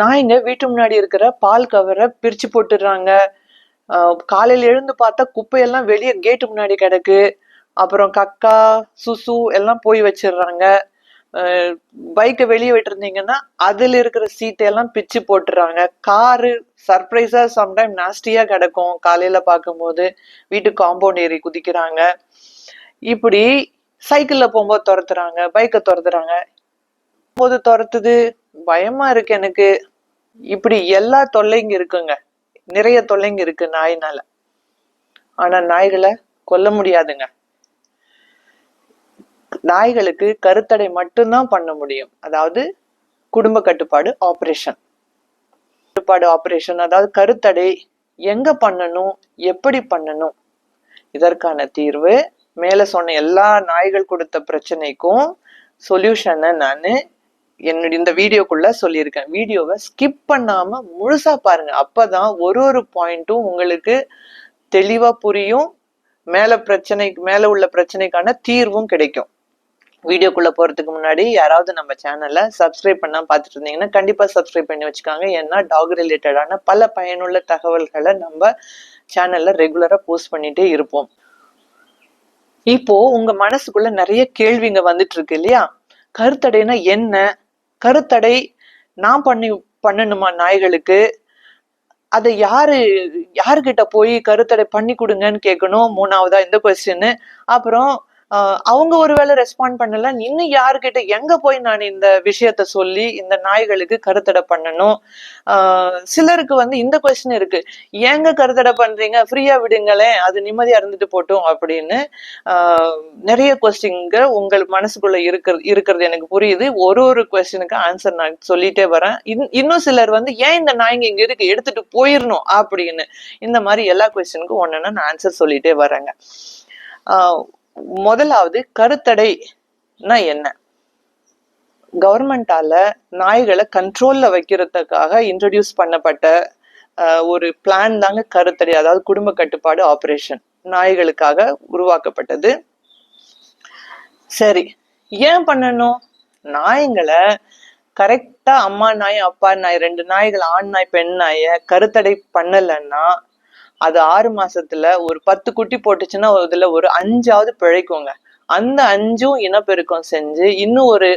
நாய்ங்க வீட்டு முன்னாடி இருக்கிற பால் கவரை பிரிச்சு போட்டுடுறாங்க. காலையில் எழுந்து பார்த்தா குப்பையெல்லாம் வெளியே கேட்டு முன்னாடி கிடக்கு. அப்புறம் கக்கா சுசு எல்லாம் போய் வச்சிடுறாங்க. பைக்கை வெளியே விட்டுருந்தீங்கன்னா அதில் இருக்கிற சீட்டை எல்லாம் பிச்சு போட்டுறாங்க காரு சர்ப்ரைஸாக சம்டைம் நாஸ்டியாக கிடக்கும் காலையில் பார்க்கும்போது. வீட்டு காம்பவுண்ட் ஏறி குதிக்கிறாங்க. இப்படி சைக்கிளில் போகும்போது துரத்துறாங்க பைக்கை துரத்துறாங்க. போது துரத்துது. பயமா இருக்கு எனக்கு. இப்படி எல்லா தொல்லைங்க இருக்குங்க. நிறைய தொல்லைங்க இருக்கு நாயினால. ஆனா நாய்களை கொல்ல முடியாதுங்க. நாய்களுக்கு கருத்தடை மட்டும்தான் பண்ண முடியும். அதாவது குடும்ப கட்டுப்பாடு ஆபரேஷன் கட்டுப்பாடு ஆபரேஷன் அதாவது கருத்தடை எங்க பண்ணணும் எப்படி பண்ணணும்? இதற்கான தீர்வு மேல சொன்ன எல்லா நாய்கள் கொடுத்த பிரச்சனைக்கும் சொல்யூஷனை நான் என்னுடைய இந்த வீடியோக்குள்ள சொல்லியிருக்கேன். வீடியோவை ஸ்கிப் பண்ணாம முழுசா பாருங்க. அப்பதான் ஒரு ஒரு பாயிண்ட்டும் உங்களுக்கு தெளிவா புரியும். மேல பிரச்சனைக்கு மேல உள்ள பிரச்சனைக்கான தீர்வும் கிடைக்கும். வீடியோக்குள்ள போறதுக்கு முன்னாடி யாராவது நம்ம சேனலை சப்ஸ்கிரைப் பண்ணாம பார்த்துட்டு இருந்தீங்கன்னா கண்டிப்பா சப்ஸ்கிரைப் பண்ணி வச்சுக்காங்க. ஏன்னா டாக் ரிலேட்டடான பல பயனுள்ள தகவல்களை நம்ம சேனல்ல ரெகுலரா போஸ்ட் பண்ணிட்டே இருப்போம். இப்போ உங்க மனசுக்குள்ள நிறைய கேள்விங்க வந்துட்டு இருக்கு இல்லையா? கருத்தடைனா என்ன? கருத்தடை நான் பண்ணி பண்ணணுமா நாய்களுக்கு? அதை யாரு யாருக்கிட்ட போய் கருத்தடை பண்ணி கொடுங்கன்னு கேட்கணும்? மூணாவதா இந்த கொஸ்டின் அப்புறம் அவங்க ஒருவேளை ரெஸ்பாண்ட் பண்ணல. இன்னும் யாருக்கிட்ட எங்க போய் நான் இந்த விஷயத்த சொல்லி இந்த நாய்களுக்கு கருத்தடை பண்ணணும்? ஆஹ் சிலருக்கு வந்து இந்த கொஸ்டின் இருக்கு. ஏங்க கருத்தடை பண்றீங்க? ஃப்ரீயா விடுங்களேன். அது நிம்மதியா இருந்துட்டு போட்டும் அப்படின்னு ஆஹ் நிறைய கொஸ்டின்ங்க உங்கள் மனசுக்குள்ள இருக்கிறது இருக்கிறது எனக்கு புரியுது. ஒரு ஒரு கொஸ்டினுக்கு ஆன்சர் நான் சொல்லிட்டே வரேன். இன்- இன்னும் சிலர் வந்து ஏன் இந்த நாய்ங்க இங்க இருக்கு? எடுத்துட்டு போயிடணும் அப்படின்னு. இந்த மாதிரி எல்லா கொஸ்டினுக்கும் ஒன்னு நான் ஆன்சர் சொல்லிட்டே வரேங்க. ஆஹ் முதலாவது கருத்தடைனா என்ன? கவர்மெண்டால நாய்களை கண்ட்ரோல்ல வைக்கிறதுக்காக இன்ட்ரடியூஸ் பண்ணப்பட்ட ஆஹ், ஒரு பிளான் தாங்க கருத்தடை அதாவது குடும்ப கட்டுப்பாடு ஆபரேஷன் நாய்களுக்காக உருவாக்கப்பட்டது. சரி ஏன் பண்ணணும்? நாய்களை கரெக்டா அம்மா நாய் அப்பா நாய் ரெண்டு நாய்கள் ஆண் நாய் பெண் நாயை கருத்தடை பண்ணலைன்னா அது ஆறு மாசத்துல ஒரு பத்து குட்டி போட்டுச்சுன்னா அதுல ஒரு அஞ்சாவது பிழைக்குங்க. அந்த அஞ்சும் இனப்பெருக்கம் செஞ்சு இன்னும் ஒரு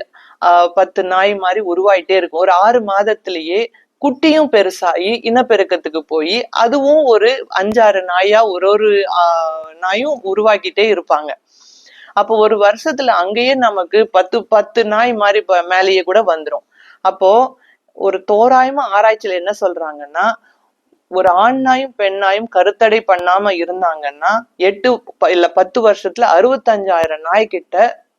பத்து நாய் மாதிரி உருவாயிட்டே இருக்கும். ஒரு ஆறு மாதத்திலேயே குட்டியும் பெருசாகி இனப்பெருக்கத்துக்கு போய் அதுவும் ஒரு அஞ்சாறு நாயா ஒரு ஒரு ஆஹ், நாயும் உருவாக்கிட்டே இருப்பாங்க. அப்போ ஒரு வருஷத்துல அங்கேயே நமக்கு பத்து பத்து நாய் மாதிரி மேலேயே கூட வந்துரும். அப்போ ஒரு தோராயமா ஆராய்ச்சியில என்ன சொல்றாங்கன்னா ஒரு ஆண் நாயும் கருத்தடை பண்ணாம இருந்தாங்கன்னா எட்டு இல்ல பத்து வருஷத்துல அறுபத்தஞ்சாயிரம் நாய்கிட்ட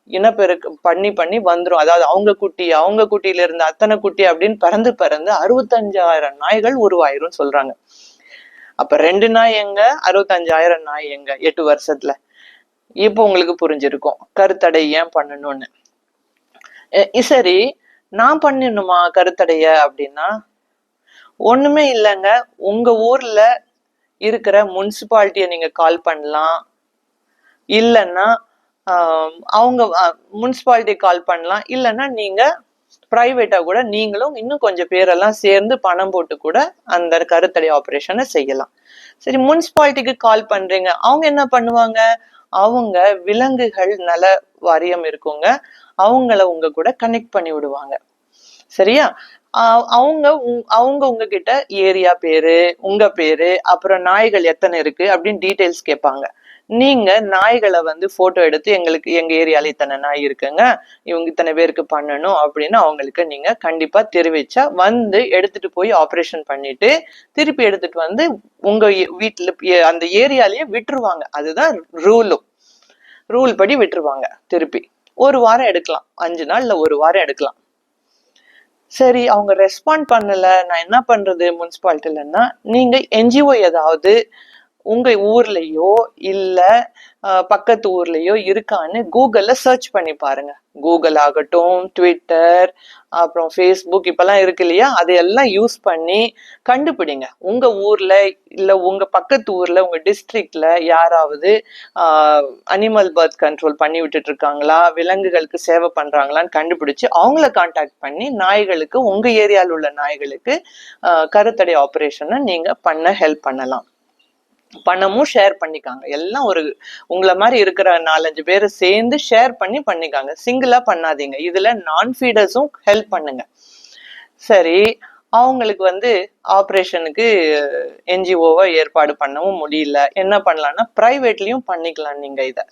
இனப்பெருக்கு பண்ணி பண்ணி வந்துரும். அதாவது அவங்க குட்டி அவங்க குட்டியில இருந்து அத்தனை குட்டி அப்படின்னு பறந்து பறந்து அறுபத்தஞ்சாயிரம் நாய்கள் உருவாயிரும் சொல்றாங்க. அப்ப ரெண்டு நாய் எங்க? அறுபத்தஞ்சாயிரம் நாய் எங்க? எட்டு வருஷத்துல. இப்போ உங்களுக்கு புரிஞ்சிருக்கும். கருத்தடை ஏன் பண்ணணும்னு. சரி நான் பண்ணணுமா கருத்தடைய அப்படின்னா ஒண்ணுமே இல்லைங்க. உங்க ஊர்ல இருக்கிற முனிசிபாலிட்டியை நீங்க கால் பண்ணலாம். இல்லைன்னா அவங்க முனிசிபாலிட்டி கால் பண்ணலாம். இல்லைன்னா நீங்க பிரைவேட்டா கூட நீங்களும் இன்னும் கொஞ்சம் பேரெல்லாம் சேர்ந்து பணம் போட்டு கூட அந்த கருத்தடை ஆபரேஷனை செய்யலாம். சரி முனிசிபாலிட்டிக்கு கால் பண்றீங்க. அவங்க என்ன பண்ணுவாங்க? அவங்க விலங்குகள் நல வாரியம் இருக்குங்க. அவங்கள உங்க கூட கனெக்ட் பண்ணி விடுவாங்க. சரியா? அவங்க உங்- அவங்க உங்ககிட்ட ஏரியா பேரு உங்க பேரு அப்புறம் நாய்கள் எத்தனை இருக்கு அப்படின்னு டீட்டெயில்ஸ் கேட்பாங்க. நீங்க நாய்களை வந்து போட்டோ எடுத்து எங்களுக்கு எங்க ஏரியால இத்தனை நாய் இருக்குங்க இவங்க இத்தனை பேருக்கு பண்ணணும் அப்படின்னு அவங்களுக்கு நீங்க கண்டிப்பா தெரிவிச்சா வந்து எடுத்துட்டு போய் ஆபரேஷன் பண்ணிட்டு திருப்பி எடுத்துட்டு வந்து உங்க வீட்டுல ஏ- அந்த ஏரியாலயே விட்டுருவாங்க. அதுதான் ரூலும் ரூல் படி விட்டுருவாங்க திருப்பி. ஒரு வாரம் எடுக்கலாம். அஞ்சு நாள் இல்ல ஒரு வாரம் எடுக்கலாம். சரி அவங்க ரெஸ்பாண்ட் பண்ணல நான் என்ன பண்றது முனிசிபாலிட்டிலன்னா நீங்க என்ஜிஓ ஏதாவது உங்க ஊர்லயோ இல்ல பக்கத்து ஊர்லயோ இருக்கான்னு கூகுள்ல சர்ச் பண்ணி பாருங்க. கூகுள் ஆகட்டும் ட்விட்டர் அப்புறம் ஃபேஸ்புக் இப்பெல்லாம் இருக்கு இல்லையா? அதையெல்லாம் யூஸ் பண்ணி கண்டுபிடிங்க. உங்க ஊர்ல இல்ல உங்க பக்கத்து ஊர்ல உங்க டிஸ்ட்ரிக்ட்ல யாராவது அனிமல் பர்த் கண்ட்ரோல் பண்ணி விட்டுட்டு இருக்காங்களா? விலங்குகளுக்கு சேவை பண்றாங்களான்னு கண்டுபிடிச்சு அவங்கள காண்டாக்ட் பண்ணி நாய்களுக்கு உங்க ஏரியாவில் உள்ள நாய்களுக்கு கருத்தடை ஆப்ரேஷனை நீங்க பண்ண ஹெல்ப் பண்ணலாம். பணமும் ஷேர் பண்ணிக்காங்க. எல்லாம் ஒரு உங்களை மாதிரி இருக்கிற நாலஞ்சு பேரை சேர்ந்து ஷேர் பண்ணி பண்ணிக்காங்க. சிங்கிளா பண்ணாதீங்க. இதுல நான் ஃபீடர்ஸும் ஹெல்ப் பண்ணுங்க. சரி அவங்களுக்கு வந்து ஆப்ரேஷனுக்கு என்ஜிஓவை ஏற்பாடு பண்ணவும் முடியல. என்ன பண்ணலாம்னா ப்ரைவேட்லயும் பண்ணிக்கலாம் நீங்க இதை.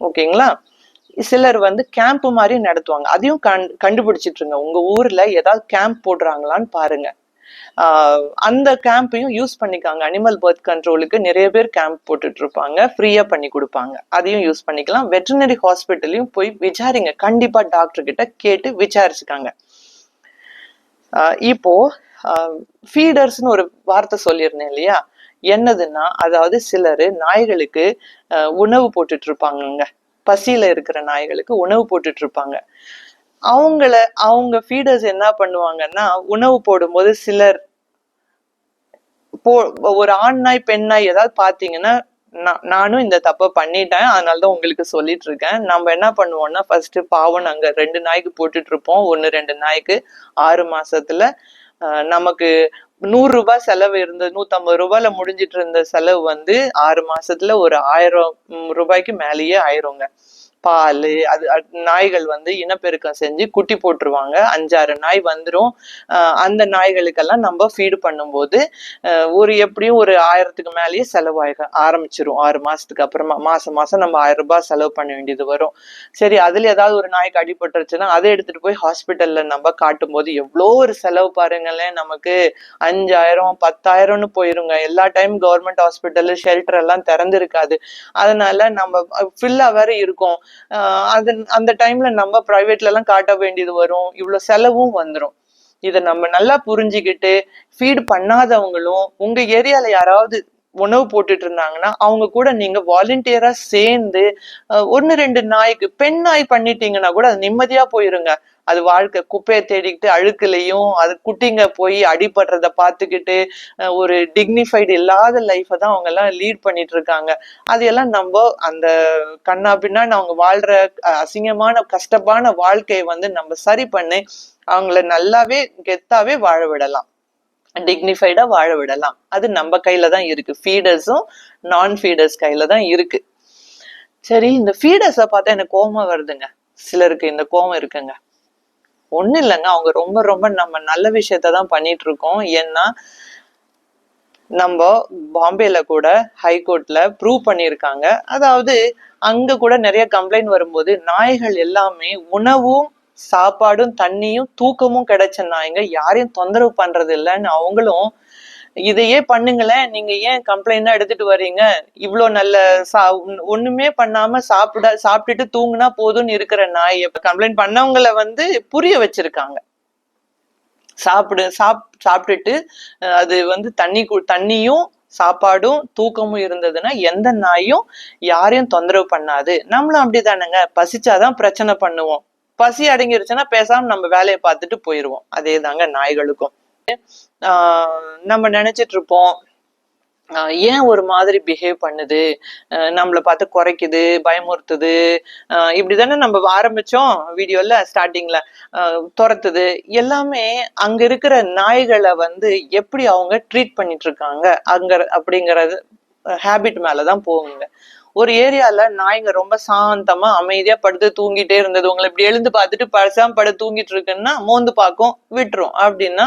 ஓகேங்களா? சிலர் வந்து கேம்ப் மாதிரி நடத்துவாங்க. அதையும் கண் கண்டுபிடிச்சிட்டுருங்க உங்க ஊர்ல ஏதாவது கேம்ப் போடுறாங்களான்னு பாருங்க. அந்த கேம்பையும் யூஸ் பண்ணிக்காங்க. அனிமல் பர்த் கண்ட்ரோலுக்கு நிறைய பேர் கேம்ப் போட்டுட்டு இருப்பாங்க ஃப்ரீயா பண்ணி கொடுப்பாங்க. அதையும் யூஸ் பண்ணிக்கலாம். வெட்டினரி ஹாஸ்பிட்டலையும் போய் விசாரிங்க. கண்டிப்பா டாக்டர் கிட்ட கேட்டு விசாரிச்சுக்காங்க. ஆஹ் இப்போ ஃபீடர்ஸ்னு ஒரு வார்த்தை சொல்லியிருந்தேன் இல்லையா? என்னதுன்னா அதாவது சிலர் நாய்களுக்கு ஆஹ் உணவு போட்டுட்டு இருப்பாங்கங்க பசியில இருக்கிற நாய்களுக்கு உணவு போட்டுட்டு இருப்பாங்க அவங்கள அவங்க ஃபீடர்ஸ் என்ன பண்ணுவாங்கன்னா உணவு போடும்போது சிலர் போ ஒரு ஆண் நாய் பெண் நாய் ஏதாவது பாத்தீங்கன்னா நான் நானும் இந்த தப்பை பண்ணிட்டேன். அதனால தான் உங்களுக்கு சொல்லிட்டு இருக்கேன். நம்ம என்ன பண்ணுவோம்னா ஃபர்ஸ்ட் பாவம் நாங்கள் ரெண்டு நாய்க்கு போட்டுட்டு இருப்போம். ஒன்னு ரெண்டு நாய்க்கு ஆறு மாசத்துல. ஆஹ் நமக்கு நூறு ரூபாய் செலவு இருந்தது நூத்தம்பது ரூபாயில முடிஞ்சிட்டு இருந்த செலவு வந்து ஆறு மாசத்துல ஒரு ஆயிரம் ரூபாய்க்கு மேலேயே ஆயிருங்க. பால் அது நாய்கள் வந்து இனப்பெருக்கம் செஞ்சு குட்டி போட்டுருவாங்க. அஞ்சாறு நாய் வந்துடும் ஆஹ் அந்த நாய்களுக்கெல்லாம் நம்ம ஃபீடு பண்ணும்போது ஒரு எப்படியும் ஒரு ஆயிரத்துக்கு மேலேயே செலவாக ஆரம்பிச்சிரும். ஆறு மாசத்துக்கு அப்புறமா மாசம் மாசம் நம்ம ஆயிரம் ரூபாய் செலவு பண்ண வேண்டியது வரும். சரி அதுல ஏதாவது ஒரு நாய்க்கு அடிபட்டுருச்சுன்னா அதை எடுத்துட்டு போய் ஹாஸ்பிட்டல்ல நம்ம காட்டும் போது எவ்வளோ ஒரு செலவு பாருங்களேன் நமக்கு. அஞ்சாயிரம் பத்தாயிரம்னு போயிருங்க. எல்லா டைம் கவர்மெண்ட் ஹாஸ்பிட்டல் ஷெல்டர் எல்லாம் திறந்திருக்காது. அதனால நம்ம ஃபில்லா வேற இருக்கும். அது அந்த டைம்ல நம்ம பிரைவேட்ல எல்லாம் காட்ட வேண்டியது வரும். இவ்வளவு செலவும் வந்துரும். இத நம்ம நல்லா புரிஞ்சுக்கிட்டு ஃபீட் பண்ணாதவங்களும் உங்க ஏரியால யாராவது உணவு போட்டுட்டு இருந்தாங்கன்னா அவங்க கூட நீங்க வாலண்டியரா சேர்ந்து ஒன்னு ஒண்ணு ரெண்டு நாய்க்கு பெண் நாய் பண்ணிட்டீங்கன்னா கூட அது நிம்மதியா போயிருங்க. அது வாழ்க்கை குப்பையை தேடிக்கிட்டு அழுக்குலையும் அது குட்டிங்க போய் அடிபடுறத பார்த்துக்கிட்டு ஒரு டிக்னிஃபைடு இல்லாத லைஃபை தான் அவங்க எல்லாம் லீட் பண்ணிட்டு இருக்காங்க அதையெல்லாம் நம்ம அந்த கண்ணா பின்னான்னு அவங்க வாழ்ற அசிங்கமான கஷ்டமான வாழ்க்கையை வந்து நம்ம சரி பண்ணி அவங்கள நல்லாவே கெத்தாவே வாழ விடலாம். டிக்னிஃபைடா வாழ விடலாம். அது நம்ம கையில தான் இருக்கு. ஃபீடர்ஸும் நான் ஃபீடர்ஸ் கையில தான் இருக்கு. சரி இந்த ஃபீடர்ஸை பார்த்தா எனக்கு கோபம் வருதுங்க. சிலருக்கு இந்த கோபம் இருக்குங்க. ஒண்ணும் இல்லைங்க. அவங்க ரொம்ப ரொம்ப நம்ம நல்ல விஷயத்த தான் பண்ணிட்டு இருக்கோம் ஏன்னா நம்ம பாம்பேல கூட ஹைகோர்ட்ல ப்ரூவ் பண்ணியிருக்காங்க. அதாவது அங்க கூட நிறைய கம்ப்ளைண்ட் வரும்போது நாய்கள் எல்லாமே உணவும் சாப்பாடும் தண்ணியும் தூக்கமும் கிடைச்ச நாய்ங்க யாரையும் தொந்தரவு பண்றது இல்லைன்னு அவங்களும் இதையே பண்ணுங்களேன். நீங்க ஏன் கம்ப்ளைண்டா எடுத்துட்டு வர்றீங்க? இவ்ளோ நல்ல சா ஒண்ணு- ஒண்ணுமே பண்ணாம சாப்பிட சாப்பிட்டுட்டு தூங்குனா போதும்னு இருக்கிற நாய் கம்ப்ளைண்ட் பண்ணவங்கள வந்து புரிய வச்சிருக்காங்க. சாப்பிடு சாப் சாப்பிட்டுட்டு அது வந்து தண்ணி தண்ணியும் சாப்பாடும் தூக்கமும் இருந்ததுன்னா எந்த நாயும் யாரையும் தொந்தரவு பண்ணாது. நம்மளும் அப்படிதானுங்க. பசிச்சாதான் பிரச்சனை பண்ணுவோம். பசி அடங்கிருச்சுன்னா பேசாம நம்ம வேலையை பார்த்துட்டு போயிருவோம். அதே தாங்க நாய்களுக்கும். நம்ம நினைச்சிட்டு இருப்போம் ஆஹ் ஏன் ஒரு மாதிரி பிஹேவ் பண்ணுது? ஆஹ் நம்மள பார்த்து குறைக்குது பயமுறுத்துது? ஆஹ் இப்படிதானே நம்ம ஆரம்பிச்சோம் வீடியோல ஸ்டார்டிங்ல துரத்துது. எல்லாமே அங்க இருக்கிற நாய்களை வந்து எப்படி அவங்க ட்ரீட் பண்ணிட்டு இருக்காங்க அங்க அப்படிங்கறது ஹேபிட் மேலதான் போகுங்க. ஒரு ஏரியால நாய்ங்க ரொம்ப சாந்தமா அமைதியா படுத்து தூங்கிட்டே இருந்தது. உங்களை இப்படி எழுந்து பார்த்துட்டு பழசாம பட தூங்கிட்டு இருக்குன்னா மோந்து பார்க்கும் விட்டுரும். அப்படின்னா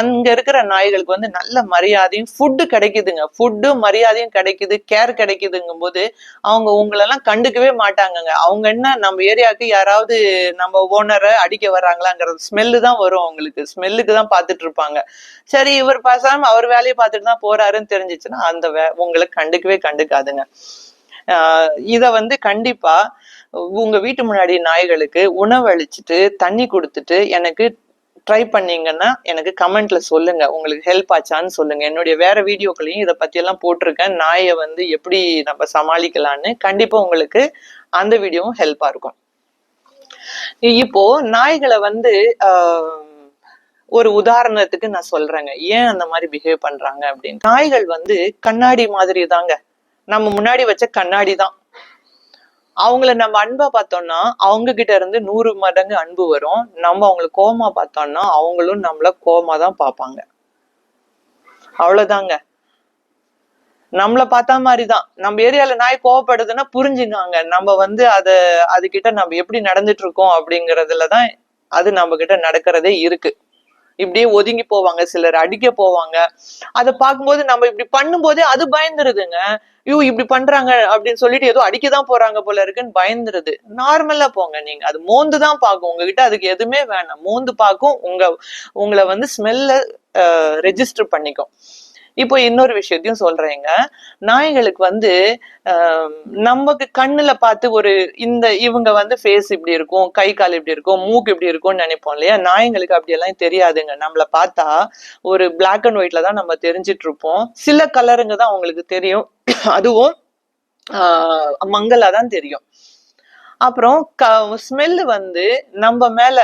அங்க இருக்கிற நாய்களுக்கு வந்து நல்ல மரியாதையும் ஃபுட்டு கிடைக்குதுங்க. ஃபுட்டும் மரியாதையும் கிடைக்குது கேர் கிடைக்குதுங்கும் போது அவங்க உங்களெல்லாம் கண்டுக்கவே மாட்டாங்கங்க. அவங்க என்ன நம்ம ஏரியாவுக்கு யாராவது நம்ம ஓனரை அடிக்க வர்றாங்களாங்கிறது ஸ்மெல்லு தான் வரும் அவங்களுக்கு. ஸ்மெல்லுக்கு தான் பார்த்துட்டு இருப்பாங்க. சரி இவர் பேசாம அவர் வேலையை பார்த்துட்டு தான் போறாருன்னு தெரிஞ்சிச்சுன்னா அந்த வே உங்களை கண்டுக்கவே கண்டுக்காதுங்க. இதை வந்து கண்டிப்பா உங்க வீட்டு முன்னாடி நாய்களுக்கு உணவளிச்சுட்டு தண்ணி கொடுத்துட்டு எனக்கு ட்ரை பண்ணீங்கன்னா எனக்கு கமெண்ட்ல சொல்லுங்க. உங்களுக்கு ஹெல்ப் ஆச்சான்னு சொல்லுங்க. என்னுடைய வேற வீடியோக்களையும் இதை பத்தி எல்லாம் போட்டிருக்கேன். நாயை வந்து எப்படி நம்ம சமாளிக்கலான்னு கண்டிப்பா உங்களுக்கு அந்த வீடியோவும் ஹெல்ப்பா இருக்கும். இப்போ நாய்களை வந்து ஒரு உதாரணத்துக்கு நான் சொல்றேங்க. ஏன் அந்த மாதிரி பிஹேவ் பண்றாங்க அப்படின்னு. நாய்கள் வந்து கண்ணாடி மாதிரி தாங்க நம்ம முன்னாடி வச்ச கண்ணாடி தான் அவங்கள நம்ம அன்பா பார்த்தோம்னா அவங்க கிட்ட இருந்து நூறு மடங்கு அன்பு வரும். நம்ம அவங்கள கோமா பார்த்தோம்னா அவங்களும் நம்மள கோமா தான் பார்ப்பாங்க. அவ்வளவுதாங்க. நம்மள பார்த்தா மாதிரிதான். நம்ம ஏரியால நாய் கோவப்படுதுன்னா புரிஞ்சுக்காங்க நம்ம வந்து அது அது கிட்ட நம்ம எப்படி நடந்துட்டு இருக்கோம் அப்படிங்கறதுலதான் அது நம்ம கிட்ட நடக்கிறதே இருக்கு. இப்படியே ஒதுங்கி போவாங்க சிலர் அடிக்க போவாங்க. அதை பார்க்கும்போது நம்ம இப்படி பண்ணும்போதே அது பயந்துருதுங்க. ஐயோ இப்படி பண்றாங்க அப்படின்னு சொல்லிட்டு ஏதோ அடிக்கதான் போறாங்க போல இருக்குன்னு பயந்துருது. நார்மலா போங்க நீங்க. அது மோந்து தான் பார்க்கும். உங்ககிட்ட அதுக்கு எதுவுமே வேணாம். மோந்து பார்க்கும். உங்க உங்களை வந்து ஸ்மெல்ல ரெஜிஸ்டர் பண்ணிக்கும். இப்போ இன்னொரு விஷயத்தையும் சொல்றேங்க. நாய்களுக்கு வந்து நமக்கு கண்ணுல பார்த்து ஒரு இந்த இவங்க வந்து ஃபேஸ் இப்படி இருக்கும் கை கால் இப்படி இருக்கும் மூக்கு இப்படி இருக்கும்னு நினைப்போம் இல்லையா? நாய்ங்களுக்கு அப்படியெல்லாம் தெரியாதுங்க. நம்மள பார்த்தா ஒரு பிளாக் அண்ட் ஒயிட்ல தான் நம்ம தெரிஞ்சிட்டு இருப்போம். சில கலருங்க தான் அவங்களுக்கு தெரியும். அதுவும் ஆஹ், தான் தெரியும். அப்புறம் க ஸ்மெல்லு வந்து நம்ம மேல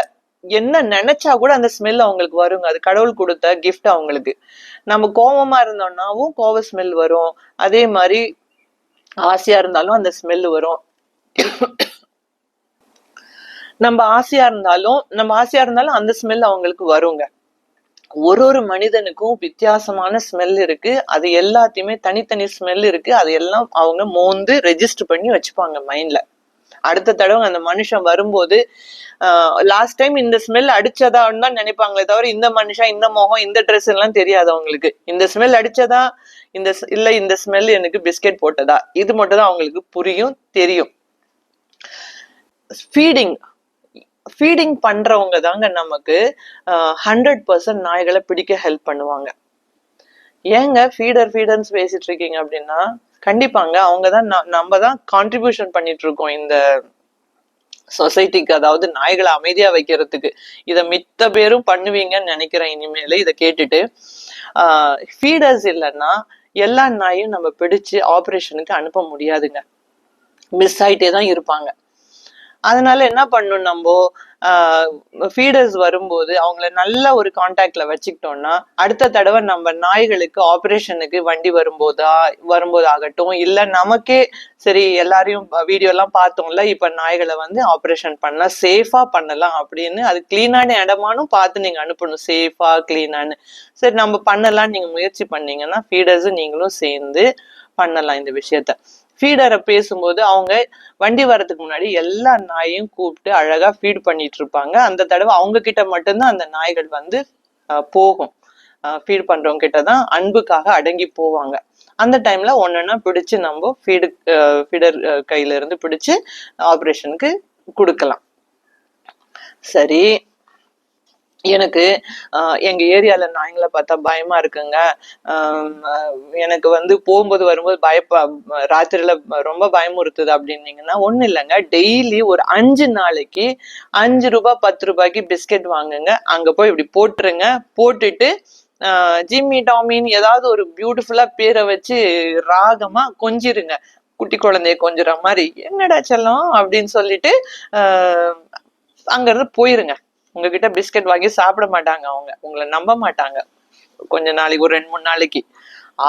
என்ன நினைச்சா கூட அந்த ஸ்மெல் அவங்களுக்கு வருங்க. அது கடவுள் கொடுத்த கிஃப்ட் அவங்களுக்கு. நம்ம கோவமா இருந்தோம்னாவும் கோவ ஸ்மெல் வரும். அதே மாதிரி ஆசையா இருந்தாலும் அந்த ஸ்மெல் வரும். நம்ம ஆசையா இருந்தாலும் நம்ம ஆசையா இருந்தாலும் அந்த ஸ்மெல் அவங்களுக்கு வருங்க. ஒரு ஒரு மனிதனுக்கும் வித்தியாசமான ஸ்மெல் இருக்கு. அது எல்லாத்தையுமே தனித்தனி ஸ்மெல் இருக்கு. அது எல்லாம் அவங்க மோந்து ரெஜிஸ்டர் பண்ணி வச்சுப்பாங்க மைண்ட்ல அடுத்த தடவை அந்த மனுஷன் வரும்போது லாஸ்ட் டைம் இந்த ஸ்மெல் அடிச்சதான்னு தான் நினைப்பாங்களே தவிர இந்த மனுஷன் இந்த முகம் இந்த ட்ரெஸ் எல்லாம் தெரியாது அவங்களுக்கு. இந்த ஸ்மெல் அடிச்சதா இந்த இல்ல இந்த ஸ்மெல் எனக்கு பிஸ்கெட் போட்டதா? இது மட்டும் தான் அவங்களுக்கு புரியும் தெரியும். ஃபீடிங் ஃபீடிங் பண்றவங்க தாங்க நமக்கு ஹண்ட்ரட் பர்சன்ட் நாய்களை பிடிக்க ஹெல்ப் பண்ணுவாங்க. ஏங்க ஃபீடர் ஃபீடர்ஸ் பேசிட்டு இருக்கீங்க அப்படின்னா கண்டிப்பாங்க. அவங்க தான் நம்ம தான் கான்ட்ரிபியூஷன் பண்ணிட்டு இருக்கோம் இந்த சொசைட்டிக்கு அதாவது நாய்களை அமைதியா வைக்கிறதுக்கு. இதை மித்த பேரும் பண்ணுவீங்கன்னு நினைக்கிறேன் இனிமேல. இதை கேட்டுட்டு ஃபீடர்ஸ் இல்லைன்னா எல்லா நாயும் நம்ம பிடிச்சு ஆப்ரேஷனுக்கு அனுப்ப முடியாதுங்க. மிஸ் ஆயிட்டே தான் இருப்பாங்க. அதனால என்ன பண்ணணும் நம்ம ஃபீடர்ஸ் வரும்போது அவங்கள நல்ல ஒரு கான்டாக்ட்ல வச்சுக்கிட்டோம்னா அடுத்த தடவை நம்ம நாய்களுக்கு ஆபரேஷனுக்கு வண்டி வரும்போதா வரும்போது ஆகட்டும் இல்ல நமக்கே சரி எல்லாரையும் வீடியோ எல்லாம் பார்த்தோம்ல இப்ப நாய்களை வந்து ஆபரேஷன் பண்ணலாம் சேஃபா பண்ணலாம் அப்படின்னு அது கிளீனான இடமானும் பார்த்து நீங்க அனுப்பணும் சேஃபா கிளீனான்னு சரி நம்ம பண்ணலாம் நீங்க முயற்சி பண்ணீங்கன்னா ஃபீடர்ஸும் நீங்களும் சேர்ந்து பண்ணலாம் இந்த விஷயத்த. ஃபீடரை பேசும்போது அவங்க வண்டி வர்றதுக்கு முன்னாடி எல்லா நாயையும் கூப்பிட்டு அழகா ஃபீட் பண்ணிட்டு இருப்பாங்க. அந்த தடவை அவங்க கிட்ட மட்டும்தான் அந்த நாய்கள் வந்து ஆஹ், போகும். ஃபீட் பண்றவங்க கிட்ட தான் அன்புக்காக அடங்கி போவாங்க. அந்த டைம்ல ஒன்னொன்னா பிடிச்சு நம்ம ஃபீடு ஃபீடர் கையில இருந்து பிடிச்சு ஆப்ரேஷனுக்கு கொடுக்கலாம். சரி. எனக்கு எங்க ஏரியால நாய்ங்களை பார்த்தா பயமா இருக்குங்க. எனக்கு வந்து போகும்போது வரும்போது பயப்ப ராத்திரியில ரொம்ப பயமுறுத்துது அப்படின்னீங்கன்னா ஒன்றும் இல்லைங்க. டெய்லி ஒரு அஞ்சு நாளைக்கு அஞ்சு ரூபாய் பத்து ரூபாய்க்கு பிஸ்கெட் வாங்குங்க. அங்க போய் இப்படி போட்டுருங்க. போட்டுட்டு ஜிம்மி டாமின் ஏதாவது ஒரு பியூட்டிஃபுல்லா பேரை வச்சு ராகமா கொஞ்சிருங்க. குட்டி குழந்தைய கொஞ்சிற மாதிரி என்னடா செல்லம்? அப்படின்னு சொல்லிட்டு அங்கிருந்து போயிருங்க. உங்ககிட்ட பிஸ்கட் வாங்கி சாப்பிட மாட்டாங்க அவங்க. உங்களை நம்ப மாட்டாங்க. கொஞ்ச நாளைக்கு ஒரு ரெண்டு மூணு நாளைக்கு.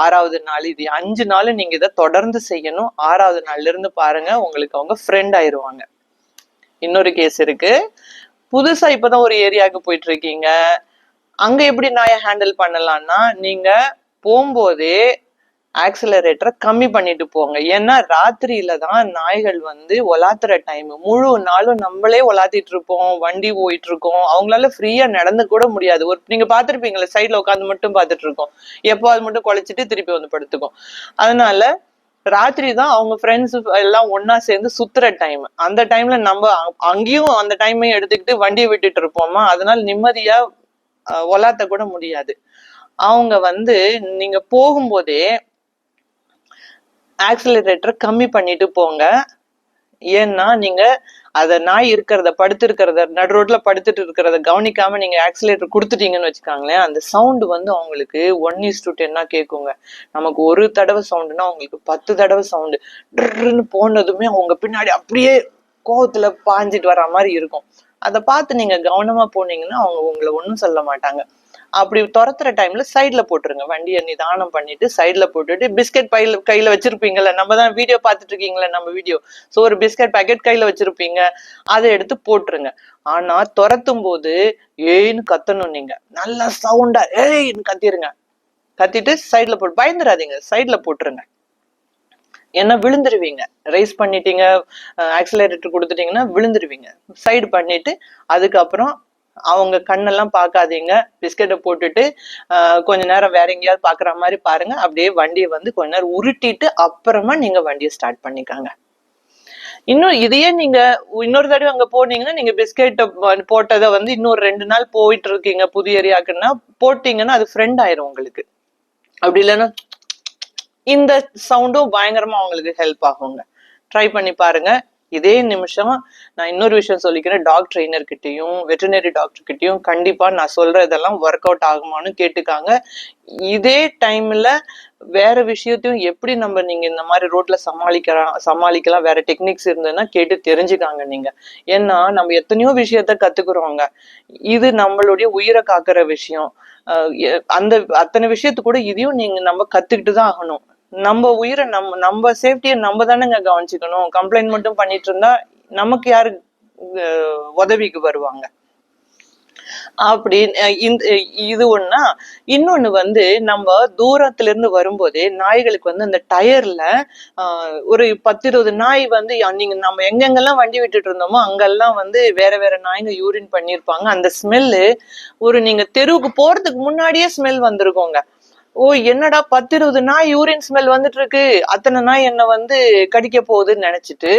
ஆறாவது நாள் இது அஞ்சு நாள் நீங்க இதை தொடர்ந்து செய்யணும். ஆறாவது நாள்ல இருந்து பாருங்க உங்களுக்கு அவங்க ஃப்ரெண்ட் ஆயிருவாங்க. இன்னொரு கேஸ் இருக்கு. புதுசா இப்பதான் ஒரு ஏரியாவுக்கு போயிட்டு இருக்கீங்க அங்க எப்படி நாயை ஹேண்டில் பண்ணலாம்னா நீங்க போகும்போதே ஆக்சிலரேட்டரை கம்மி பண்ணிட்டு போங்க. ஏன்னா ராத்திரியில தான் நாய்கள் வந்து ஒலாத்துற டைம் முழு நாளும் நம்மளே ஒலாத்திட்டு இருப்போம். வண்டி போயிட்டு இருக்கோம். அவங்களால ஃப்ரீயா நடந்து கூட முடியாது. ஒரு நீங்க பாத்திருப்பீங்களா சைட்ல உட்காந்து மட்டும் பார்த்துட்டு இருக்கோம். எப்போ அது மட்டும் குழைச்சிட்டு திருப்பி வந்து படுத்துக்கும். அதனால ராத்திரி தான் அவங்க ஃப்ரெண்ட்ஸ் எல்லாம் ஒன்னா சேர்ந்து சுத்துற டைம் அந்த டைம்ல நம்ம அங்கேயும் அந்த டைமையும் எடுத்துக்கிட்டு வண்டியை விட்டுட்டு இருப்போமா? அதனால நிம்மதியா ஒலாத்த கூட முடியாது. அவங்க வந்து நீங்க போகும்போதே ஆக்சிலரேட்டரை கம்மி பண்ணிட்டு போங்க. ஏன்னா நீங்க அத நாய் இருக்கிறத படுத்து இருக்கிறத நடு ரோட்ல படுத்துட்டு இருக்கிறத கவனிக்காம நீங்க ஆக்சிலேட்டர் கொடுத்துட்டீங்கன்னு வச்சுக்காங்களேன் அந்த சவுண்டு வந்து அவங்களுக்கு ஒன் இஸ் டூ டென்னா கேட்குங்க நமக்கு ஒரு தடவை சவுண்டுனா அவங்களுக்கு பத்து தடவை சவுண்டு ட்ருன்னு போனதுமே அவங்க பின்னாடி அப்படியே கோவத்துல பாஞ்சிட்டு வர்ற மாதிரி இருக்கும். அதை பார்த்து நீங்க கவனமா போனீங்கன்னா அவங்க உங்களை ஒன்றும் சொல்ல மாட்டாங்க. அப்படி துரத்துற டைம்ல சைட்ல போட்டுருங்க. வண்டியை நிதானம் பண்ணிட்டு சைட்ல போட்டுட்டு பிஸ்கட் பையில கையில வச்சிருப்பீங்கல்ல. நம்ம தான் வீடியோ பார்த்துட்டு இருக்கீங்களே நம்ம வீடியோ ஸோ ஒரு பிஸ்கட் பாக்கெட் கையில வச்சிருப்பீங்க. அதை எடுத்து போட்டுருங்க. ஆனா துரத்தும் போது ஏன்னு கத்தணும் நீங்க. நல்லா சவுண்டா ஏய்ன்னு கத்திருங்க. கத்திட்டு சைட்ல போட்டு பயந்துடாதீங்க. சைட்ல போட்டுருங்க. ஏன்னா விழுந்துருவீங்க. ரைஸ் பண்ணிட்டீங்க ஆக்சிலேட்டர் கொடுத்துட்டீங்கன்னா விழுந்துருவீங்க. சைடு பண்ணிட்டு அதுக்கப்புறம் அவங்க கண்ணெல்லாம் பார்க்காதீங்க. பிஸ்கெட்டை போட்டுட்டு கொஞ்ச நேரம் வேற எங்கேயாவது பாக்குற மாதிரி பாருங்க. அப்படியே வண்டியை வந்து கொஞ்ச நேரம் உருட்டிட்டு அப்புறமா நீங்க வண்டியை ஸ்டார்ட் பண்ணிக்காங்க. இன்னும் இதையே நீங்க இன்னொரு தடவை அங்க போனீங்கன்னா நீங்க பிஸ்கெட் போட்டதை வந்து இன்னொரு ரெண்டு நாள் போயிட்டு இருக்கீங்க புது ஏரியாக்குன்னா போட்டீங்கன்னா அது ஃப்ரெண்ட் ஆயிரும் உங்களுக்கு. அப்படி இல்லைன்னா இந்த சவுண்டும் பயங்கரமா அவங்களுக்கு ஹெல்ப் ஆகுங்க. ட்ரை பண்ணி பாருங்க. இதே நிமிஷம் நான் இன்னொரு விஷயம் சொல்லிக்கிறேன். டாக் ட்ரெயினர் கிட்டயும் வெட்டினரி டாக்டர் கிட்டயும் கண்டிப்பா நான் சொல்கிற இதெல்லாம் ஒர்க் அவுட் ஆகுமான்னு கேட்டுக்காங்க. இதே டைம்ல வேற விஷயத்தையும் எப்படி நம்ம நீங்க இந்த மாதிரி ரோட்ல சமாளிக்கலாம் சமாளிக்கலாம்? வேற டெக்னிக்ஸ் இருந்ததுன்னா கேட்டு தெரிஞ்சுக்காங்க நீங்க. ஏன்னா நம்ம எத்தனையோ விஷயத்த கத்துக்கிறோங்க. இது நம்மளுடைய உயிரை காக்கிற விஷயம். அந்த அத்தனை விஷயத்து கூட இதையும் நீங்க நம்ம கத்துக்கிட்டு தான் ஆகணும். நம்ம உயிரை நம்ம நம்ம சேஃப்டியை நம்ம தானேங்க கவனிச்சுக்கணும். கம்ப்ளைண்ட் மட்டும் பண்ணிட்டு இருந்தா நமக்கு யாரு உதவிக்கு வருவாங்க? அப்படி இந்த இது ஒண்ணா இன்னொன்னு வந்து நம்ம தூரத்துல இருந்து வரும்போதே நாய்களுக்கு வந்து அந்த டயர்ல ஒரு பத்து இருபது நாய் வந்து நீங்க நம்ம எங்கெங்கெல்லாம் வண்டி விட்டுட்டு இருந்தோமோ அங்கெல்லாம் வந்து வேற வேற நாய்ங்க யூரின் பண்ணியிருப்பாங்க. அந்த ஸ்மெல்லு ஒரு நீங்க தெருவுக்கு போறதுக்கு முன்னாடியே ஸ்மெல் வந்திருக்கோங்க. ஓ என்னடா பத்து இருபது நாய் யூரின் ஸ்மெல் வந்துட்டு இருக்கு அத்தனை நாய் என்ன வந்து கடிக்க போகுதுன்னு நினைச்சிட்டு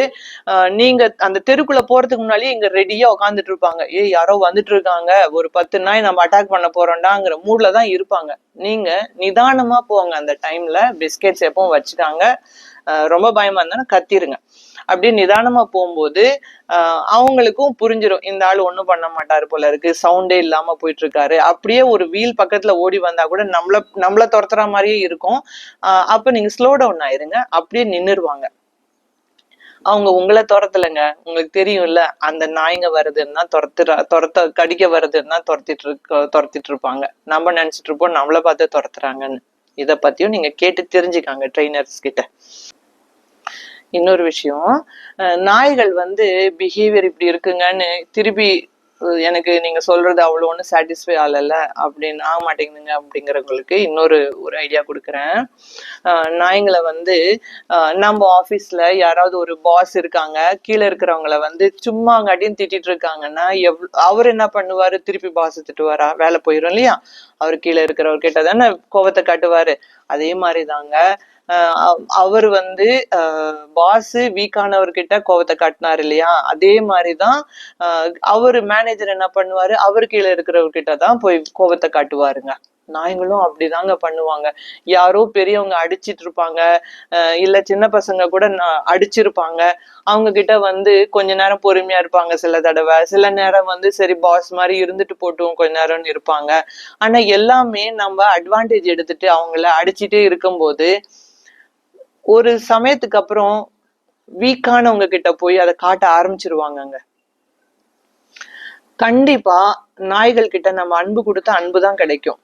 நீங்க அந்த தெருக்குள்ள போறதுக்கு முன்னாடியே இங்க ரெடியா உட்காந்துட்டு இருப்பாங்க. ஏய் யாரோ வந்துட்டு இருக்காங்க. ஒரு பத்து நாய் நம்ம அட்டாக் பண்ண போறோம்டாங்கிற மூட்ல தான் இருப்பாங்க. நீங்க நிதானமா போங்க அந்த டைம்ல பிஸ்கெட்ஸ் எப்பவும் வச்சுட்டாங்க ரொம்ப பயமா இருந்தாலும் கத்திருங்க. அப்படியே நிதானமா போகும்போது ஆஹ் அவங்களுக்கும் புரிஞ்சிடும் இந்த ஆள் ஒண்ணும் பண்ண மாட்டாரு போல இருக்கு சவுண்டே இல்லாம போயிட்டு இருக்காரு அப்படியே ஒரு வீல் பக்கத்துல ஓடி வந்தா கூட நம்மள நம்மள துரத்துற மாதிரியே இருக்கும். ஆஹ் அப்ப நீங்க ஸ்லோ டவுன் ஆயிருங்க அப்படியே நின்னுருவாங்க. அவங்க உங்களை துரத்தலைங்க உங்களுக்கு தெரியும்ல அந்த நாய்ங்க வருதுன்னா துரத்துற துரத்த கடிக்க வருதுன்னா துரத்திட்டு இருக்க துரத்திட்டு இருப்பாங்க. நம்ம நினைச்சிட்டு இருப்போம் நம்மளை பார்த்து துரத்துறாங்கன்னு. இத பத்தியும் நீங்க கேட்டு தெரிஞ்சுக்காங்க ட்ரைனர்ஸ் கிட்ட. இன்னொரு விஷயம். நாய்கள் வந்து பிஹேவியர் இப்படி இருக்குங்கன்னு திருப்பி எனக்கு நீங்க சொல்றது அவ்வளோ ஒன்றும் சாட்டிஸ்ஃபை ஆகல அப்படின்னு ஆக மாட்டேங்குதுங்க அப்படிங்கிறவங்களுக்கு இன்னொரு ஒரு ஐடியா கொடுக்குறேன். நாய்ங்களை வந்து நம்ம ஆஃபீஸ்ல யாராவது ஒரு பாஸ் இருக்காங்க கீழே இருக்கிறவங்கள வந்து சும்மா அங்காட்டியும் திட்டிட்டு இருக்காங்கன்னா எவ் அவர் என்ன பண்ணுவாரு? திருப்பி பாஸ் திட்டுவாரா? வேலை போயிடும் இல்லையா? அவர் கீழே இருக்கிறவர் கிட்ட தானே கோவத்தை காட்டுவாரு? அதே மாதிரி தாங்க அவர் வந்து பாஸ் வீக்கானவர்கிட்ட கோவத்தை காட்டினார் இல்லையா? அதே மாதிரிதான் அவர் மேனேஜர் என்ன பண்ணுவாரு? அவர் கீழே இருக்கிறவர்கிட்ட தான் போய் கோவத்தை காட்டுவாருங்க. நாய்களும் அப்படிதாங்க பண்ணுவாங்க. யாரோ பெரியவங்க அடிச்சிட்டு இருப்பாங்க அஹ் இல்ல சின்ன பசங்க கூட அடிச்சிருப்பாங்க. அவங்க கிட்ட வந்து கொஞ்ச நேரம் பொறுமையா இருப்பாங்க சில தடவை. சில நேரம் வந்து சரி பாஸ் மாதிரி இருந்துட்டு போட்டும் கொஞ்ச நேரம்னு இருப்பாங்க. ஆனா எல்லாமே நம்ம அட்வான்டேஜ் எடுத்துட்டு அவங்கள அடிச்சிட்டே இருக்கும்போது ஒரு சமயத்துக்கு அப்புறம் வீக்கானவங்க கிட்ட போய் அதை காட்ட ஆரம்பிச்சிருவாங்கங்க. கண்டிப்பா நாய்கள் கிட்ட நம்ம அன்பு கொடுத்த அன்பு தான் கிடைக்கும்.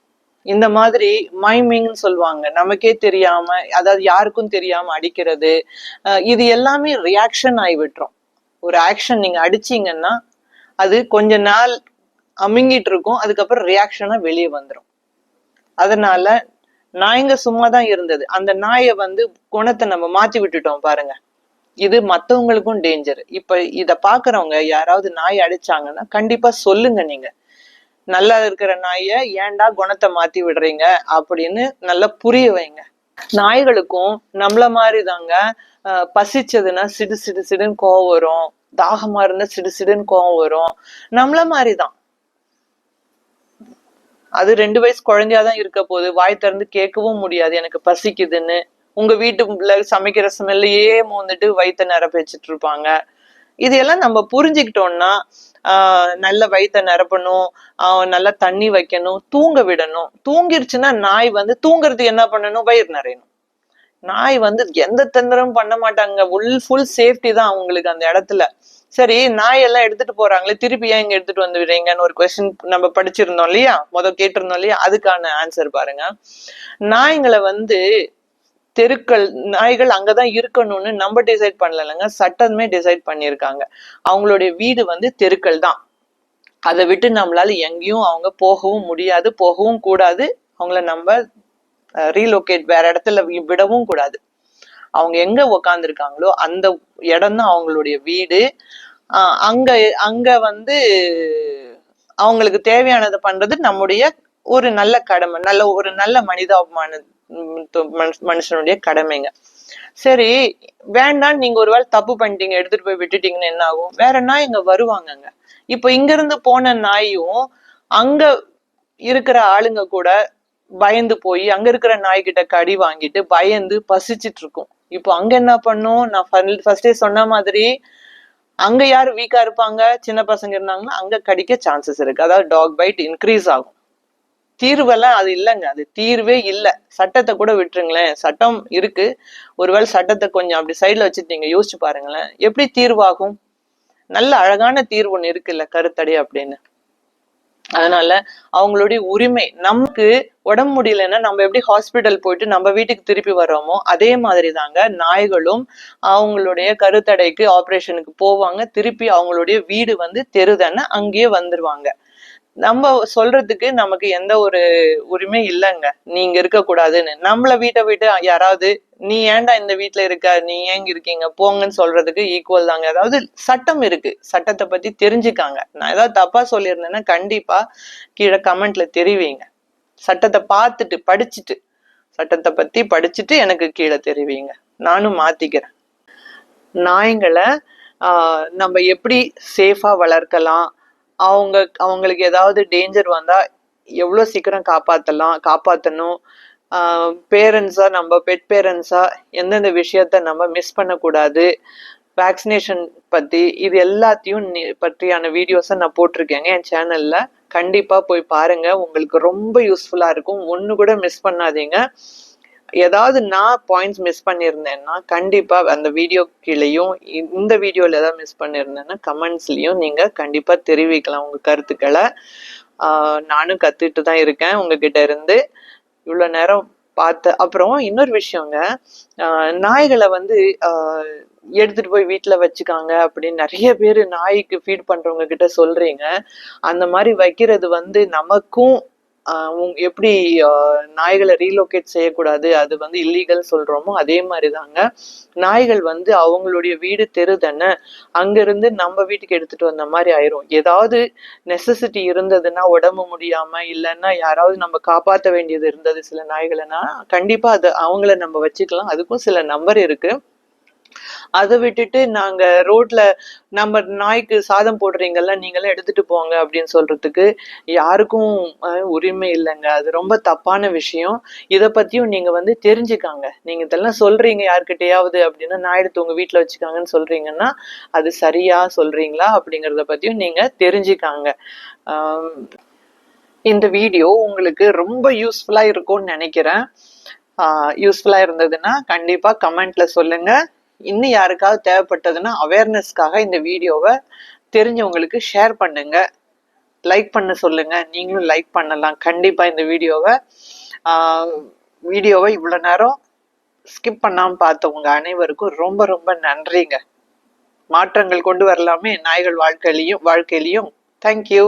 இந்த மாதிரி மைமிங்னு சொல்லுவாங்க. நமக்கே தெரியாம அதாவது யாருக்கும் தெரியாம அடிக்கிறது. இது எல்லாமே ரியாக்ஷன் ஆகி விட்டுரும். ஒரு ஆக்ஷன் நீங்க அடிச்சீங்கன்னா அது கொஞ்ச நாள் அமுங்கிட்டு இருக்கும். அதுக்கப்புறம் ரியாக்ஷனா வெளியே வந்துடும் அதனால நாய்ங்க சும்மா தான் இருந்தது. அந்த நாயை வந்து குணத்தை நம்ம மாத்தி விட்டுட்டோம் பாருங்க. இது மத்தவங்களுக்கும் டேஞ்சர் இப்ப இத பாக்குறவங்க யாராவது நாய் அடிச்சாங்கன்னா கண்டிப்பா சொல்லுங்க நீங்க. நல்லா இருக்கிற நாய ஏன்டா குணத்தை மாத்தி விடுறீங்க அப்படின்னு நல்லா புரிய வைங்க. நாய்களுக்கும் நம்மள மாதிரி தாங்க அஹ், பசிச்சதுன்னா சிடு சிடு சிடுன்னு கோவம் வரும். தாகமா இருந்தா சிடு சிடுன்னு கோவம் வரும். நம்மள மாதிரிதான். அது ரெண்டு வயசு குழந்தையாதான் இருக்க போகுது. வாய் திறந்து கேட்கவும் முடியாது. எனக்கு பசிக்குதுன்னு. உங்க வீட்டுல சமைக்கிற ஸ்மெல்லையே மூந்துட்டு வயிற்ற நிரப்பி வச்சிட்டு இருப்பாங்க. இதையெல்லாம் நம்ம புரிஞ்சுக்கிட்டோம்னா நல்ல வயிற்ற நிரப்பணும் நல்லா தண்ணி வைக்கணும் தூங்க விடணும். தூங்கிருச்சுன்னா நாய் வந்து தூங்குறதுக்கு என்ன பண்ணணும்? வயிறு நிறையணும். நாய் வந்து எந்த தொந்தரவும் பண்ண மாட்டாங்க. உள் ஃபுல் சேஃப்டி தான் அவங்களுக்கு அந்த இடத்துல. சரி நாய் எல்லாம் எடுத்துட்டு போறாங்களே திருப்பி ஏன் இங்க எடுத்துட்டு வந்து விடுறீங்கன்னு ஒரு கொஸ்டின் நம்ம படிச்சிருந்தோம் இல்லையா? முத கேட்டிருந்தோம் இல்லையா? அதுக்கான ஆன்சர் பாருங்க. நாய்ங்களை வந்து தெருக்கள் நாய்கள் அங்கதான் இருக்கணும்னு நம்ம டிசைட் பண்ணலங்க. சட்டமே டிசைட் பண்ணியிருக்காங்க. அவங்களுடைய வீடு வந்து தெருக்கள் தான். அதை விட்டு நம்மளால எங்கேயும் அவங்க போகவும் முடியாது போகவும் கூடாது. அவங்கள நம்ம ரீலோகேட் வேற இடத்துல விடவும் கூடாது. அவங்க எங்க உக்காந்துருக்காங்களோ அந்த இடம் தான் அவங்களுடைய வீடு. ஆஹ் அங்க அங்க வந்து அவங்களுக்கு தேவையானதை பண்றது நம்முடைய ஒரு நல்ல கடமை நல்ல ஒரு நல்ல மனிதாபிமான மனுஷனுடைய கடமைங்க. சரி வேண்டாம் நீங்க ஒருவேளை தப்பு பண்ணிட்டீங்க எடுத்துட்டு போய் விட்டுட்டீங்கன்னு என்ன ஆகும்? வேற நாய் இங்க வருவாங்கங்க. இப்போ இங்க இருந்து போன நாயும் அங்க இருக்கிற ஆளுங்க கூட பயந்து போய் அங்க இருக்கிற நாய்கிட்ட கடி வாங்கிட்டு பயந்து பசிச்சிட்டு இருக்கும் இப்போ அங்க என்ன பண்ணும்? நான் ஃபர்ஸ்டே சொன்ன மாதிரி அங்க யாரு வீக்கா இருப்பாங்க? சின்ன பசங்க இருந்தாங்கன்னா அங்க கடிக்க சான்சஸ் இருக்கு. அதாவது டாக் பைட் இன்க்ரீஸ் ஆகும். தீர்வெல்லாம் அது இல்லைங்க. அது தீர்வே இல்லை. சட்டத்தை கூட விட்டுருங்களேன். சட்டம் இருக்கு. ஒருவேளை சட்டத்தை கொஞ்சம் அப்படி சைடுல வச்சுட்டு நீங்கள் யோசிச்சு பாருங்களேன். எப்படி தீர்வாகும்? நல்ல அழகான தீர்வு ஒன்று இருக்குல்ல கருத்தடை அப்படின்னு. அதனால அவங்களுடைய உரிமை நமக்கு உடம்பு முடியலன்னா நம்ம எப்படி ஹாஸ்பிட்டல் போயிட்டு நம்ம வீட்டுக்கு திருப்பி வர்றோமோ அதே மாதிரி தாங்க நாய்களும் அவங்களுடைய கருத்தடைக்கு ஆப்ரேஷனுக்கு போவாங்க. திருப்பி அவங்களுடைய வீடு வந்து தெருதானே அங்கேயே வந்துருவாங்க. நம்ம சொல்றதுக்கு நமக்கு எந்த ஒரு உரிமை இல்லைங்க. நீங்க இருக்க கூடாதுன்னு நம்மள வீட்டை விட்டு யாராவது நீ ஏன்டா இந்த வீட்டுல இருக்க? நீ ஏங்க இருக்கீங்க? போங்கன்னு சொல்றதுக்கு ஈக்குவல் தாங்க. அதாவது சட்டம் இருக்கு. சட்டத்தை பத்தி தெரிஞ்சுக்காங்க. நான் ஏதாவது தப்பா சொல்லியிருந்தேன்னா கண்டிப்பா கீழே கமெண்ட்ல தெரிவிங்க. சட்டத்தை பார்த்துட்டு படிச்சுட்டு சட்டத்தை பத்தி படிச்சுட்டு எனக்கு கீழே தெரிவிங்க. நானும் மாத்திக்கிறேன். நாய்ங்களை ஆஹ் நம்ம எப்படி சேஃபா வளர்க்கலாம்? அவங்க அவங்களுக்கு ஏதாவது டேஞ்சர் வந்தா எவ்வளோ சீக்கிரம் காப்பாற்றலாம் காப்பாற்றணும் பேரண்ட்ஸாக நம்ம பெட் பேரண்ட்ஸாக எந்தெந்த விஷயத்த நம்ம மிஸ் பண்ணக்கூடாது. வேக்சினேஷன் பற்றி இது எல்லாத்தையும் பற்றியான வீடியோஸை நான் போட்டிருக்கேங்க என் சேனலில் கண்டிப்பாக போய் பாருங்கள் உங்களுக்கு ரொம்ப யூஸ்ஃபுல்லாக இருக்கும். ஒன்று கூட மிஸ் பண்ணாதீங்க. ஏதாவது நான் பாயிண்ட்ஸ் மிஸ் பண்ணியிருந்தேன்னா கண்டிப்பாக அந்த வீடியோ கீழேயும் இந்த வீடியோவில் ஏதாவது மிஸ் பண்ணியிருந்தேன்னா கமெண்ட்ஸ்லேயும் நீங்கள் கண்டிப்பாக தெரிவிக்கலாம் உங்கள் கருத்துக்களை. ஆஹ் நானும் கற்றுட்டு தான் இருக்கேன் உங்ககிட்ட இருந்து. இவ்வளோ நேரம் பார்த்து அப்புறம் இன்னொரு விஷயங்க. நாய்களை வந்து எடுத்துட்டு போய் வீட்டில் வச்சுக்காங்க அப்படின்னு நிறைய பேர் நாய்க்கு ஃபீட் பண்றவங்க கிட்ட சொல்றீங்க. அந்த மாதிரி வைக்கிறது வந்து நமக்கும் எப்படி நாய்களை ரீலோகேட் செய்யக்கூடாது அது வந்து இல்லீகல் சொல்றோமோ அதே மாதிரி தாங்க நாய்கள் வந்து அவங்களுடைய வீடு தெரு தானே அங்கிருந்து நம்ம வீட்டுக்கு எடுத்துட்டு வந்த மாதிரி ஆயிரும். ஏதாவது நெசசிட்டி இருந்ததுன்னா உடம்பு முடியாம இல்லைன்னா யாராவது நம்ம காப்பாற்ற வேண்டியது இருந்தது சில நாய்களைனா கண்டிப்பா அது அவங்கள நம்ம வச்சுக்கலாம். அதுக்கும் சில நம்பர் இருக்கு. அதை விட்டுட்டு நாங்க ரோட்ல நம்ம நாய்க்கு சாதம் போடுறீங்கல்ல நீங்களே எடுத்துட்டு போங்க அப்படின்னு சொல்றதுக்கு யாருக்கும் உரிமை இல்லைங்க. அது ரொம்ப தப்பான விஷயம். இதை பத்தியும் நீங்க வந்து தெரிஞ்சுக்காங்க. நீங்க இதெல்லாம் சொல்றீங்க யார்கிட்டயாவது அப்படின்னா நான் எடுத்து உங்க வீட்டுல வச்சுக்காங்கன்னு சொல்றீங்கன்னா அது சரியா சொல்றீங்களா அப்படிங்கறத பத்தியும் நீங்க தெரிஞ்சுக்காங்க. இந்த வீடியோ உங்களுக்கு ரொம்ப யூஸ்ஃபுல்லா இருக்கும்னு நினைக்கிறேன். யூஸ்ஃபுல்லா இருந்ததுன்னா கண்டிப்பா கமெண்ட்ல சொல்லுங்க. இன்னும் யாருக்காவது தேவைப்பட்டதுன்னா அவேர்னஸ்க்காக இந்த வீடியோவை தெரிஞ்சவங்களுக்கு ஷேர் பண்ணுங்க. லைக் பண்ண சொல்லுங்க. நீங்களும் லைக் பண்ணலாம். கண்டிப்பாக இந்த வீடியோவை வீடியோவை இவ்வளோ நேரம் ஸ்கிப் பண்ணாமல் பார்த்தவங்க அனைவருக்கும் ரொம்ப ரொம்ப நன்றிங்க. மாற்றங்கள் கொண்டு வரலாமே. நாய்கள் வாழ்க்கையிலையும் வாழ்க்கையிலையும். தேங்க்யூ